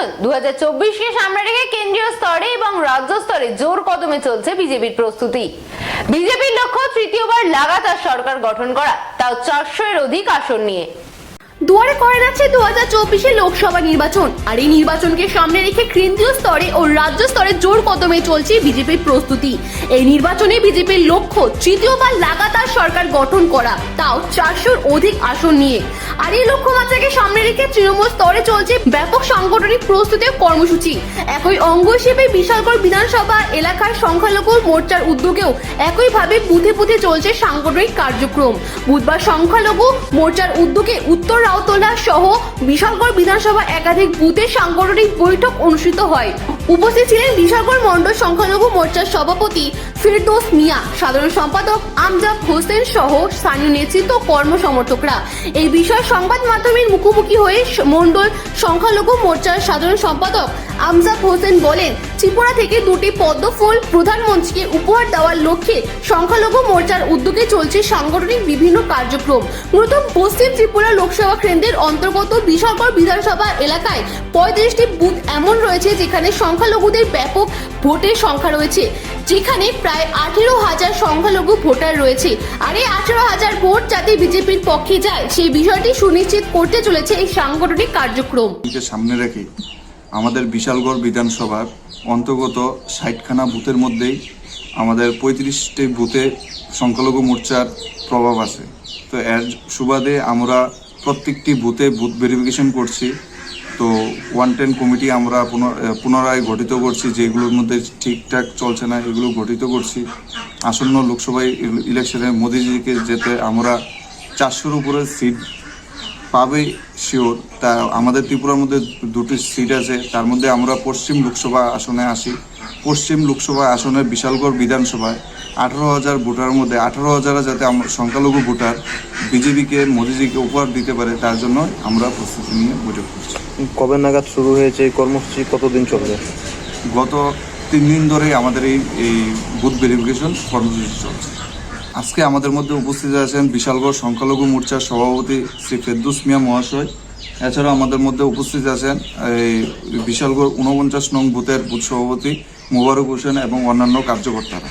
নির্বাচন দু কে সামনে রেখে কেন্দ্রীয় স্তরে এবং রাজ্য স্তরে জোর কদমে চলছে বিজেপির প্রস্তুতি। বিজেপির লক্ষ্য তৃতীয়বার লাগাতার সরকার গঠন করা, তাও চারশো এর অধিক আসন নিয়ে। দুয়ারে করে যাচ্ছে দু হাজার চব্বিশে লোকসভা নির্বাচন। আর এই নির্বাচনকে সামনে রেখে কেন্দ্রীয় স্তরে ও রাজ্য স্তরে জোর কদমে চলছে বিজেপির প্রস্তুতি। এই নির্বাচনে বিজেপির লক্ষ্য তৃতীয়বার লাগাতার সরকার গঠন করা, তাও চারশোর অধিক আসন নিয়ে। আর এই লক্ষ্যমাত্রাকে সামনে রেখে তৃণমূল স্তরে চলছে ব্যাপক সাংগঠনিক প্রস্তুতি ও কর্মসূচি। একই অঙ্গ হিসেবে বিশালগড় বিধানসভা এলাকার সংখ্যালঘু মোর্চার উদ্যোগেও একইভাবে বুথে বুথে চলছে সাংগঠনিক কার্যক্রম। বুধবার সংখ্যালঘু মোর্চার উদ্যোগে উত্তর রাউতলা সহ বিশালগড় বিধানসভা একাধিক বুথে সাংগঠনিক বৈঠক অনুষ্ঠিত হয়। উপস্থিত ছিলেন বিশালগড় মন্ডল সংখ্যালঘু মোর্চার সভাপতি ফিরদোস মিয়া, সাধারণ সম্পাদক আমজাদ হোসেন সহ স্থানীয় নেতৃত্ব ও কর্মসমর্থকরা। এই বিষয়ে সংবাদ মাধ্যমের মুখোমুখি হয়ে মন্ডল সংখ্যালঘু মোর্চার সাধারণ সম্পাদক আমজাদ হোসেন বলেন ত্রিপুরা থেকে দুটি পদ্ম ফুল প্রধানমন্ত্রীকে উপহার দেওয়ার লক্ষ্যে সংখ্যালঘু মোর্চার উদ্যোগে চলছে সাংগঠনিক বিভিন্ন কার্যক্রম। মূলত পশ্চিম ত্রিপুরা লোকসভা কেন্দ্রের অন্তর্গত বিশালগড় বিধানসভা এলাকায় পঁয়ত্রিশটি বুথ এমন রয়েছে যেখানে সংখ্যালঘুদের ব্যাপক ভোটের সংখ্যা রয়েছে, যেখানে প্রায় আঠেরো হাজার সংখ্যালঘু ভোটার রয়েছে। আর এই আঠেরো হাজার ভোট যাতে বিজেপির পক্ষে যায়, সেই বিষয়টি সুনিশ্চিত করতে চলেছে এই সাংগঠনিক কার্যক্রম। সামনে রেখে আমাদের বিশালগড় বিধানসভার অন্তর্গত ষাটখানা বুথের মধ্যেই আমাদের পঁয়ত্রিশটি বুথে সংখ্যালঘু মোর্চার প্রভাব আছে। তো এর সুবাদে আমরা প্রত্যেকটি বুথে বুথ ভেরিফিকেশন করছি। তো ওয়ান টেন কমিটি আমরা পুনর- পুনরায় গঠিত করছি, যেগুলোর মধ্যে ঠিকঠাক চলছে না, এগুলো গঠিত করছি। আসন্ন লোকসভায় ইল- ইলেকশনে মোদিজিকে যেতে আমরা চারশোর উপরে সিট পাবে শিওর তা আমাদের ত্রিপুরার মধ্যে দুটি সিট আছে। তার মধ্যে আমরা পশ্চিম লোকসভা আসনে আসি। পশ্চিম লোকসভা আসনের বিশালগড় বিধানসভায় আঠারো হাজার ভোটারের মধ্যে আঠারো হাজার যাতে আমরা সংখ্যালঘু ভোটার বিজেপিকে মোদিজিকে উপহার দিতে পারে তার জন্য আমরা প্রস্তুতি নিয়ে বৈঠক করছি। কবে নাগাদ শুরু হয়েছে এই কর্মসূচি? কতদিন চলবে? গত তিন দিন ধরে আমাদের এই এই বুথ ভেরিফিকেশন কর্মসূচি চলছে। আজকে আমাদের মধ্যে উপস্থিত আছেন বিশালগড় সংখ্যালঘু মোর্চার সভাপতি শ্রী ফেরদুস মিয়া মহাশয়। এছাড়াও আমাদের মধ্যে উপস্থিত আছেন এই বিশালগড় ঊনপঞ্চাশ নং বুথের বুথ সভাপতি মুবারক হোসেন এবং অন্যান্য কার্যকর্তারা।